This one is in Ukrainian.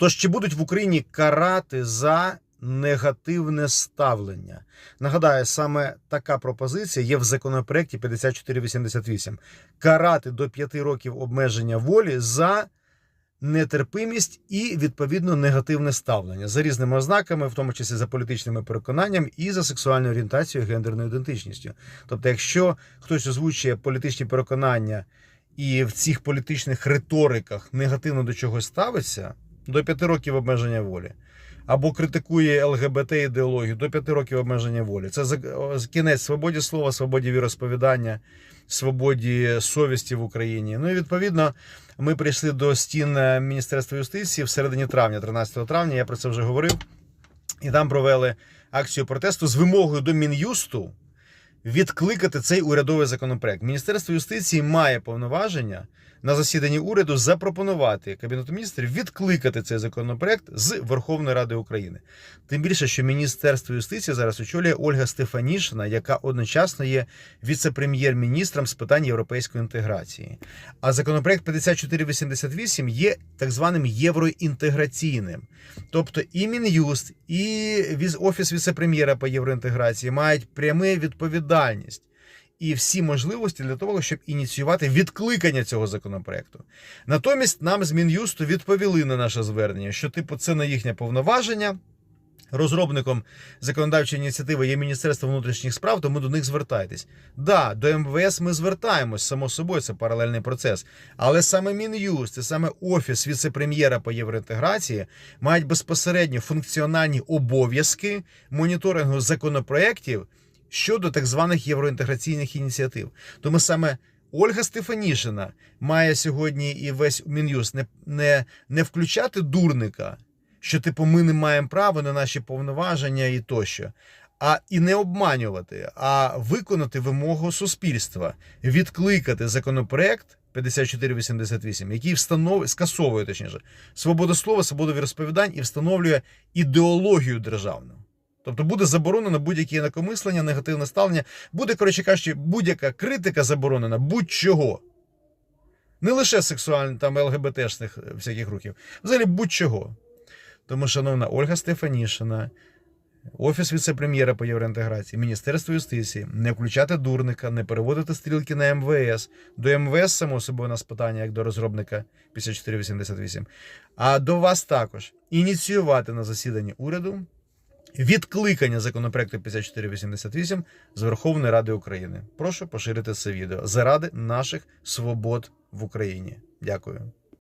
Тож чи будуть в Україні карати за негативне ставлення? Нагадаю, саме така пропозиція є в законопроекті 5488. Карати до 5 років обмеження волі за нетерпимість і відповідно негативне ставлення за різними ознаками, в тому числі за політичними переконаннями і за сексуальною орієнтацією, гендерною ідентичністю. Тобто, якщо хтось озвучує політичні переконання і в цих політичних риториках негативно до чогось ставиться, до 5 років обмеження волі. Або критикує ЛГБТ ідеологію до 5 років обмеження волі. Це кінець свободі слова, свободі віросповідання, свободі совісті в Україні. Ну і відповідно ми прийшли до стін е, Міністерства юстиції в середині травня, 13 травня. Я про це вже говорив. І там провели акцію протесту з вимогою до Мін'юсту відкликати цей урядовий законопроект. Міністерство юстиції має повноваження на засіданні уряду запропонувати Кабінету міністрів відкликати цей законопроект з Верховної Ради України. Тим більше, що Міністерство юстиції зараз очолює Ольга Стефанішина, яка одночасно є віце-прем'єр-міністром з питань європейської інтеграції. А законопроект 5488 є так званим євроінтеграційним. Тобто і Мін'юст, і офіс віце-прем'єра по євроінтеграції мають пряму відповідальність і всі можливості для того, щоб ініціювати відкликання цього законопроекту. Натомість нам з Мін'юсту відповіли на наше звернення, що типу це не їхнє повноваження. Розробником законодавчої ініціативи є Міністерство внутрішніх справ, тому до них звертайтесь. Да, до МВС ми звертаємось, само собою, це паралельний процес. Але саме Мін'юст і саме Офіс віце-прем'єра по євроінтеграції мають безпосередньо функціональні обов'язки моніторингу законопроєктів щодо так званих євроінтеграційних ініціатив. Тому саме Ольга Стефанішина має сьогодні і весь Мін'юст не, не, не включати дурника що типу ми не маємо права на наші повноваження і тощо. А і не обманювати, а виконати вимогу суспільства, відкликати законопроект 5488, який встановлює, скасовує точніше свободу слова, свободу віросповідань і встановлює ідеологію державну. Тобто буде заборонено будь-яке інакомислення, негативне ставлення, буде, коротше кажучи, будь-яка критика заборонена будь-чого. Не лише сексуальних там ЛГБТшних всяких рухів, взагалі будь-чого. Тому, шановна Ольга Стефанішина, Офіс віце-прем'єра по євроінтеграції, Міністерство юстиції, не включати дурника, не переводити стрілки на МВС. До МВС, само собою, у нас питання, як до розробника 5488. А до вас також ініціювати на засіданні уряду відкликання законопроекту 5488 з Верховної Ради України. Прошу поширити це відео заради наших свобод в Україні. Дякую.